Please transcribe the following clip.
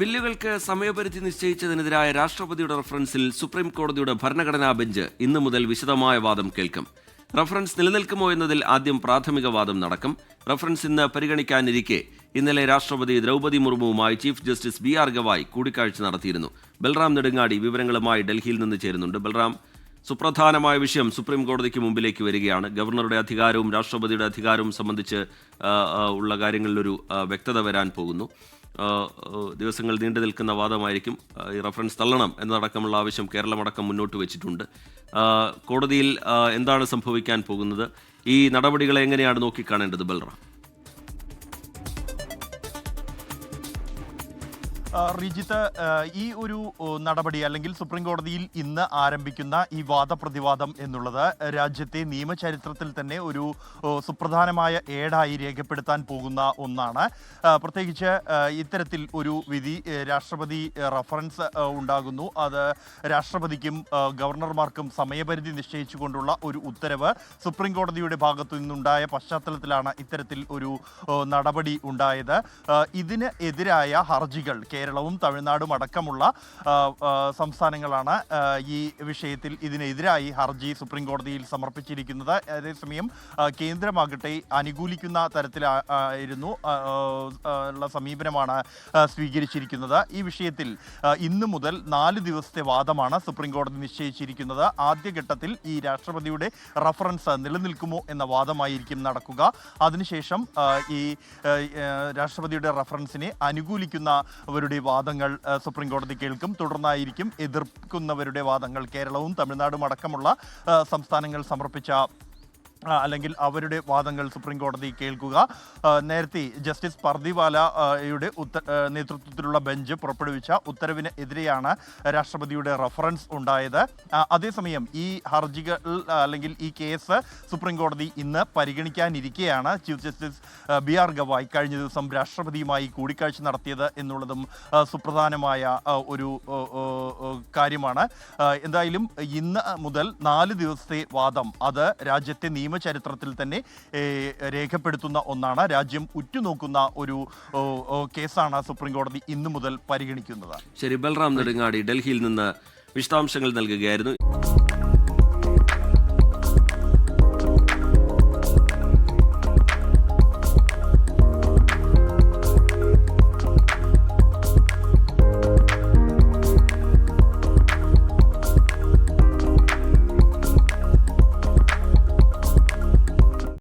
ബില്ലുകൾക്ക് സമയപരിധി നിശ്ചയിച്ചതിനെതിരായ രാഷ്ട്രപതിയുടെ റഫറൻസിൽ സുപ്രീം കോടതിയുടെ ഭരണഘടനാ ബെഞ്ച് ഇന്നു മുതൽ വിശദമായ വാദം കേൾക്കും. റഫറൻസ് നിലനിൽക്കുമോ എന്നതിൽ ആദ്യം പ്രാഥമിക വാദം നടക്കും. റഫറൻസ് ഇന്ന് പരിഗണിക്കാനിരിക്കെ ഇന്നലെ രാഷ്ട്രപതി Droupadi മുർമുവുമായി chief justice B R Gavai കൂടിക്കാഴ്ച നടത്തിയിരുന്നു. ബൽറാം നെടുങ്ങാടി വിവരങ്ങളുമായി ഡൽഹിയിൽ നിന്ന് ചേരുന്നുണ്ട്. ബൽറാം സുപ്രധാനമായ വിഷയം സുപ്രീം കോടതിക്ക് മുമ്പിലേക്ക് വരികയാണ്. ഗവർണറുടെ അധികാരവും രാഷ്ട്രപതിയുടെ അധികാരവും സംബന്ധിച്ച് ഉള്ള കാര്യങ്ങളിലൊരു വ്യക്തത വരാൻ പോകുന്നു. ദിവസങ്ങൾ നീണ്ടു നിൽക്കുന്ന വാദമായിരിക്കും ഈ റഫറൻസ് തള്ളണം എന്നതടക്കമുള്ള ആവശ്യം കേരളമടക്കം മുന്നോട്ട് വെച്ചിട്ടുണ്ട്. കോടതിയിൽ എന്താണ് സംഭവിക്കാൻ പോകുന്നത്? ഈ നടപടികളെ എങ്ങനെയാണ് നോക്കിക്കാണേണ്ടത് ബൽറാം? റിജിത്ത് ഈ ഒരു നടപടി അല്ലെങ്കിൽ സുപ്രീം കോടതിയിൽ ഇന്ന് ആരംഭിക്കുന്ന ഈ വാദപ്രതിവാദം എന്നുള്ളത് രാജ്യത്തെ നിയമചരിത്രത്തിൽ തന്നെ ഒരു സുപ്രധാനമായ ഏടായി രേഖപ്പെടുത്താൻ പോകുന്ന ഒന്നാണ്. പ്രത്യേകിച്ച് ഇത്തരത്തിൽ ഒരു വിധി രാഷ്ട്രപതി റഫറൻസ് ഉണ്ടാകുന്നു. അത് രാഷ്ട്രപതിക്കും ഗവർണർമാർക്കും സമയപരിധി നിശ്ചയിച്ചുകൊണ്ടുള്ള ഒരു ഉത്തരവ് സുപ്രീം കോടതിയുടെ ഭാഗത്തു നിന്നുണ്ടായ പശ്ചാത്തലത്തിലാണ് ഇത്തരത്തിൽ ഒരു നടപടി ഉണ്ടായത്. ഇതിന് എതിരായ ഹർജികൾ കേരളവും തമിഴ്നാടും അടക്കമുള്ള സംസ്ഥാനങ്ങളാണ് ഈ വിഷയത്തിൽ ഇതിനെതിരായി ഹർജി സുപ്രീം കോടതിയിൽ സമർപ്പിച്ചിരിക്കുന്നത്. അതേസമയം കേന്ദ്രമാകട്ടെ അനുകൂലിക്കുന്ന തരത്തിലായിരുന്നു ഉള്ള സമീപനമാണ് സ്വീകരിച്ചിരിക്കുന്നത്. ഈ വിഷയത്തിൽ ഇന്നു മുതൽ നാല് ദിവസത്തെ വാദമാണ് സുപ്രീം കോടതി നിശ്ചയിച്ചിരിക്കുന്നത്. ആദ്യഘട്ടത്തിൽ ഈ രാഷ്ട്രപതിയുടെ റഫറൻസ് നിലനിൽക്കുമോ എന്ന വാദമായിരിക്കും നടക്കുക. അതിനുശേഷം ഈ രാഷ്ട്രപതിയുടെ റഫറൻസിനെ അനുകൂലിക്കുന്നവരുടെ വാദങ്ങൾ സുപ്രീം കോടതി കേൾക്കും തുടർന്നായിരിക്കും എതിർക്കുന്നവരുടെ വാദങ്ങൾ കേരളവും തമിഴ്നാടും അടക്കമുള്ള സംസ്ഥാനങ്ങൾ സമർപ്പിച്ച അല്ലെങ്കിൽ അവരുടെ വാദങ്ങൾ സുപ്രീം കോടതി കേൾക്കുക. നേരത്തെ ജസ്റ്റിസ് പർദിവാലയുടെ ഉത്ത നേതൃത്വത്തിലുള്ള ബെഞ്ച് പുറപ്പെടുവിച്ച ഉത്തരവിന് എതിരെയാണ് രാഷ്ട്രപതിയുടെ റഫറൻസ് ഉണ്ടായത്. അതേസമയം ഈ ഹർജികൾ അല്ലെങ്കിൽ ഈ കേസ് സുപ്രീം കോടതി ഇന്ന് പരിഗണിക്കാനിരിക്കെയാണ് chief justice B R Gavai കഴിഞ്ഞ ദിവസം രാഷ്ട്രപതിയുമായി കൂടിക്കാഴ്ച നടത്തിയത് എന്നുള്ളതും സുപ്രധാനമായ ഒരു കാര്യമാണ്. എന്തായാലും ഇന്ന് മുതൽ നാല് ദിവസത്തെ വാദം അത് രാജ്യത്തെ നിയമചരിത്രത്തിൽ തന്നെ രേഖപ്പെടുത്തുന്ന ഒന്നാണ്. രാജ്യം ഉറ്റുനോക്കുന്ന ഒരു കേസാണ് സുപ്രീം കോടതി ഇന്നു മുതൽ പരിഗണിക്കുന്നത്. ശരി ബൽറാം നെടുങ്ങാടി ഡൽഹിയിൽ നിന്ന് വിശദാംശങ്ങൾ നൽകുകയായിരുന്നു.